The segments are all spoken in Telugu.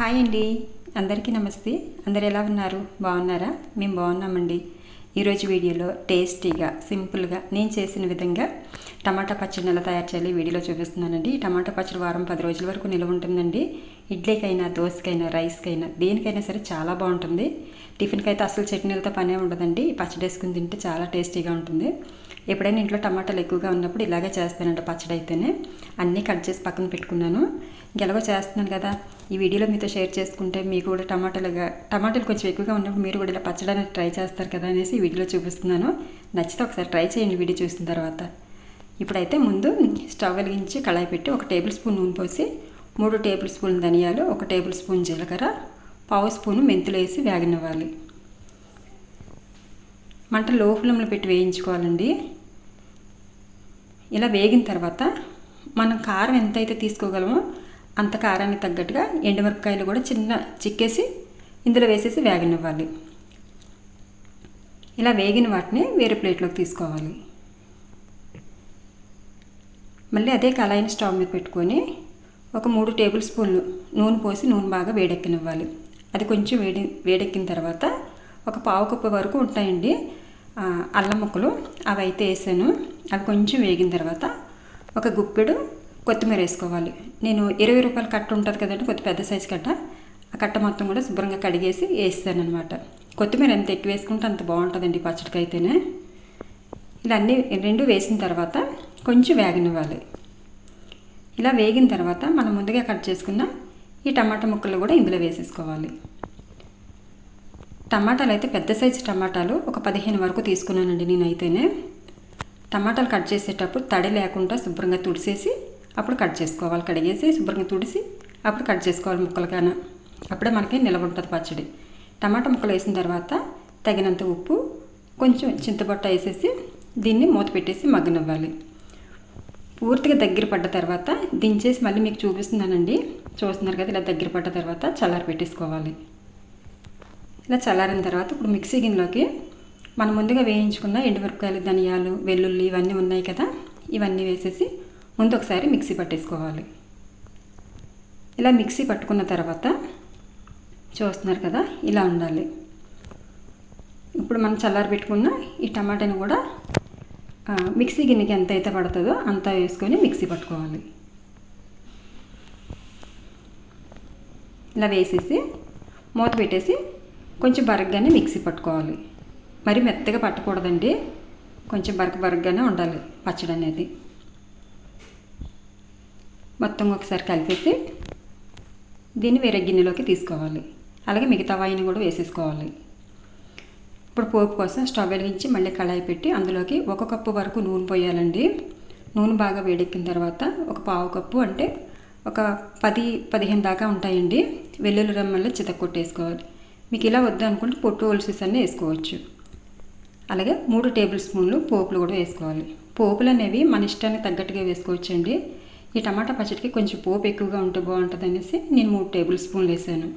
హాయ్ అండి. అందరికీ నమస్తే. అందరు ఎలా ఉన్నారు? బాగున్నారా? మేము బాగున్నామండి. ఈరోజు వీడియోలో టేస్టీగా సింపుల్గా నేను చేసిన విధంగా టమాటా పచ్చడి ఎలా తయారు చేయాలి. వీడియోలో చూపిస్తున్నానండి. టమాటా పచ్చడి వారం పది రోజుల వరకు నిల్వ ఉంటుందండి. ఇడ్లీకైనా దోశకైనా రైస్కైనా దేనికైనా సరే చాలా బాగుంటుంది. టిఫిన్కి అయితే అసలు చట్నీలతో పనే ఉండదండి. పచ్చడి వేసుకుని తింటే చాలా టేస్టీగా ఉంటుంది. ఎప్పుడైనా ఇంట్లో టమాటాలు ఎక్కువగా ఉన్నప్పుడు ఇలాగే చేస్తానంట పచ్చడి అయితేనే అన్నీ కట్ చేసి పక్కన పెట్టుకున్నాను. ఇంకెలాగో చేస్తున్నాను కదా. ఈ వీడియోలో మీతో షేర్ చేసుకుంటే మీకు కూడా టమాటాలుగా టమాటాలు కొంచెం ఎక్కువగా ఉన్నప్పుడు మీరు కూడా ఇలా పచ్చడి అనేది ట్రై చేస్తారు కదా అనేసి ఈ వీడియోలో చూపిస్తున్నాను. నచ్చితే ఒకసారి ట్రై చేయండి వీడియో చూసిన తర్వాత. ఇప్పుడైతే ముందు స్టవ్ వెలిగించి కళాయి పెట్టి ఒక టేబుల్ స్పూన్ నూనె పోసి మూడు టేబుల్ స్పూన్ ధనియాలు ఒక టేబుల్ స్పూన్ జీలకర్ర పావు స్పూను మెంతులు వేసి వేగనివ్వాలి. మంట లో ఫ్లేమ్లో పెట్టి వేయించుకోవాలండి. ఇలా వేగిన తర్వాత మనం కారం ఎంతైతే తీసుకోగలమో అంత కారానికి తగ్గట్టుగా ఎండుమిరపకాయలు కూడా చిన్న చిక్కేసి ఇందులో వేసేసి వేగనివ్వాలి. ఇలా వేగిన వాటిని వేరే ప్లేట్లోకి తీసుకోవాలి. మళ్ళీ అదే కళాయిని స్టవ్ మీద పెట్టుకొని ఒక మూడు టేబుల్ స్పూన్లు నూనె పోసి నూనె బాగా వేడెక్కనివ్వాలి. అది కొంచెం వేడి వేడెక్కిన తర్వాత ఒక పావు కప్పు వరకు ఉంటాయండి అల్లం ముక్కలు. అవి అయితే వేసాను. అవి కొంచెం వేగిన తర్వాత ఒక గుప్పెడు కొత్తిమీర వేసుకోవాలి. నేను ఇరవై రూపాయల కట్ట ఉంటుంది కదండి కొద్ది పెద్ద సైజు కట్ట. ఆ కట్ట మొత్తం కూడా శుభ్రంగా కడిగేసి వేస్తాను అనమాట కొత్తిమీర ఎంత ఎక్కువ వేసుకుంటే అంత బాగుంటుందండి పచ్చడికి అయితేనే ఇలా అన్నీ రెండు వేసిన తర్వాత కొంచెం వేగనివ్వాలి ఇలా వేగిన తర్వాత మనం ముందుగా కట్ చేసుకున్న ఈ టమాటా ముక్కలు కూడా ఇందులో వేసేసుకోవాలి. టమాటాలు అయితే పెద్ద సైజు టమాటాలు ఒక పదిహేను వరకు తీసుకున్నానండి నేనైతేనే. టమాటాలు కట్ చేసేటప్పుడు తడి లేకుండా శుభ్రంగా తుడిసేసి అప్పుడు కట్ చేసుకోవాలి. కడిగేసి శుభ్రంగా తుడిసి అప్పుడు కట్ చేసుకోవాలి ముక్కలుగాన అప్పుడే మనకి నిలవ ఉంటుంది పచ్చడి. టమాటా ముక్కలు వేసిన తర్వాత తగినంత ఉప్పు కొంచెం చింతపట్ట వేసేసి దీన్ని మూత పెట్టేసి మగ్గనివ్వాలి. పూర్తిగా దగ్గర పడ్డ తర్వాత దించేసి మళ్ళీ మీకు చూపిస్తున్నానండి. చూస్తున్నారు కదా ఇలా దగ్గర పడ్డ తర్వాత చల్లారి పెట్టేసుకోవాలి. ఇలా చల్లారిన తర్వాత ఇప్పుడు మిక్సీ గిన్నెలోకి మనం ముందుగా వేయించుకున్న ఎండుమిరపకాయలు ధనియాలు వెల్లుల్లి ఇవన్నీ ఉన్నాయి కదా ఇవన్నీ వేసేసి ముందు ఒకసారి మిక్సీ పట్టేసుకోవాలి. ఇలా మిక్సీ పట్టుకున్న తర్వాత చూస్తున్నారు కదా ఇలా ఉండాలి. ఇప్పుడు మనం చల్లారి పెట్టుకున్న ఈ టమాటాని కూడా మిక్సీ గిన్నెకి ఎంత అయితే పడుతుందో అంత వేసుకొని మిక్సీ పట్టుకోవాలి. ఇలా వేసేసి మూత పెట్టేసి కొంచెం బరగ్గానే మిక్సీ పట్టుకోవాలి. మరి మెత్తగా పట్టకూడదండి. కొంచెం బరక బరగ్గానే ఉండాలి పచ్చడి అనేది. మొత్తం ఒకసారి కలిపేసి దీన్ని వేరే గిన్నెలోకి తీసుకోవాలి. అలాగే మిగతా వాయిని కూడా వేసేసుకోవాలి. ఇప్పుడు పోపు కోసం స్టవ్ వెలిగించి మళ్ళీ కళాయి పెట్టి అందులోకి ఒక కప్పు వరకు నూనె పోయాలండి. నూనె బాగా వేడెక్కిన తర్వాత ఒక పావు కప్పు అంటే ఒక పది పదిహేను దాకా ఉంటాయండి. వెల్లుల్లి రమ్మల్లో చితక్కొట్టేసుకోవాలి. మీకు ఇలా వద్దు అనుకుంటే పొట్టు ఒలిసేసి అన్నీ వేసుకోవచ్చు. అలాగే మూడు టేబుల్ స్పూన్లు పోపులు కూడా వేసుకోవాలి. పోపులు అనేవి మన ఇష్టానికి తగ్గట్టుగా వేసుకోవచ్చండి. ఈ టమాటా పచ్చడికి కొంచెం పోపు ఎక్కువగా ఉంటే బాగుంటుంది అనేసి నేను మూడు టేబుల్ స్పూన్లు వేసాను.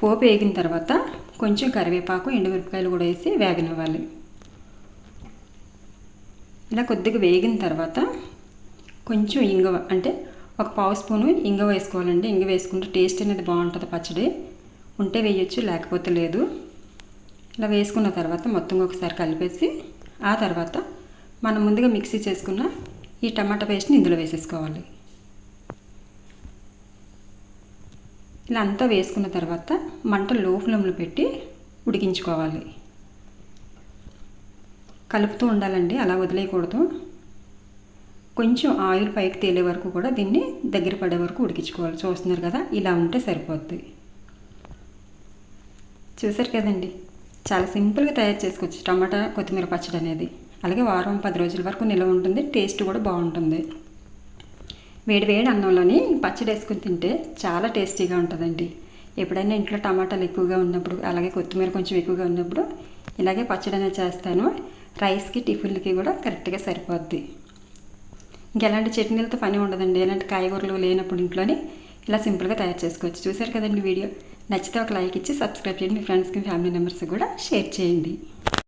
పోపు వేగిన తర్వాత కొంచెం కరివేపాకు ఎండుమిరపకాయలు కూడా వేసి వేగనివ్వాలి. ఇలా కొద్దిగా వేగిన తర్వాత కొంచెం ఇంగవ అంటే ఒక పావు స్పూను ఇంగ వేసుకోవాలండి. ఇంగ వేసుకుంటే టేస్ట్ అనేది బాగుంటుంది పచ్చడి. ఉంటే వేయచ్చు లేకపోతే లేదు. ఇలా వేసుకున్న తర్వాత మొత్తం ఒకసారి కలిపేసి ఆ తర్వాత మనం ముందుగా మిక్సీ చేసుకున్న ఈ టమాటా పేస్ట్ని ఇందులో వేసేసుకోవాలి. ఇలా అంతా వేసుకున్న తర్వాత మంట లో ఫ్లేమ్లో పెట్టి ఉడికించుకోవాలి. కలుపుతూ ఉండాలండి అలా వదిలేయకూడదు. కొంచెం ఆయిల్ పైకి తేలే వరకు కూడా దీన్ని దగ్గర పడే వరకు ఉడికించుకోవాలి. చూస్తున్నారు కదా ఇలా ఉంటే సరిపోద్ది. చూసారు కదండి చాలా సింపుల్గా తయారు చేసుకోవచ్చు టమాటా కొత్తిమీర పచ్చడి అనేది. అలాగే వారం పది రోజుల వరకు నిల్వ ఉంటుంది టేస్ట్ కూడా బాగుంటుంది. వేడి వేడి అన్నంలోని పచ్చడి వేసుకుని తింటే చాలా టేస్టీగా ఉంటుందండి. ఎప్పుడైనా ఇంట్లో టమాటాలు ఎక్కువగా ఉన్నప్పుడు అలాగే కొత్తిమీర కొంచెం ఎక్కువగా ఉన్నప్పుడు ఇలాగే పచ్చడి అనేది చేస్తాను. రైస్కి టిఫిన్లకి కూడా కరెక్ట్గా సరిపోద్ది. ఇంకెలాంటి చట్నీలతో పని ఉండదండి. ఎలాంటి కాయగూరలు లేనప్పుడు ఇంట్లోని ఇలా సింపుల్గా తయారు చేసుకోవచ్చు. చూసారు కదండి వీడియో? నచ్చితే ఒక లైక్ ఇచ్చి సబ్స్క్రైబ్ చేయండి. మీ ఫ్రెండ్స్కి ఫ్యామిలీ మెంబర్స్కి కూడా షేర్ చేయండి.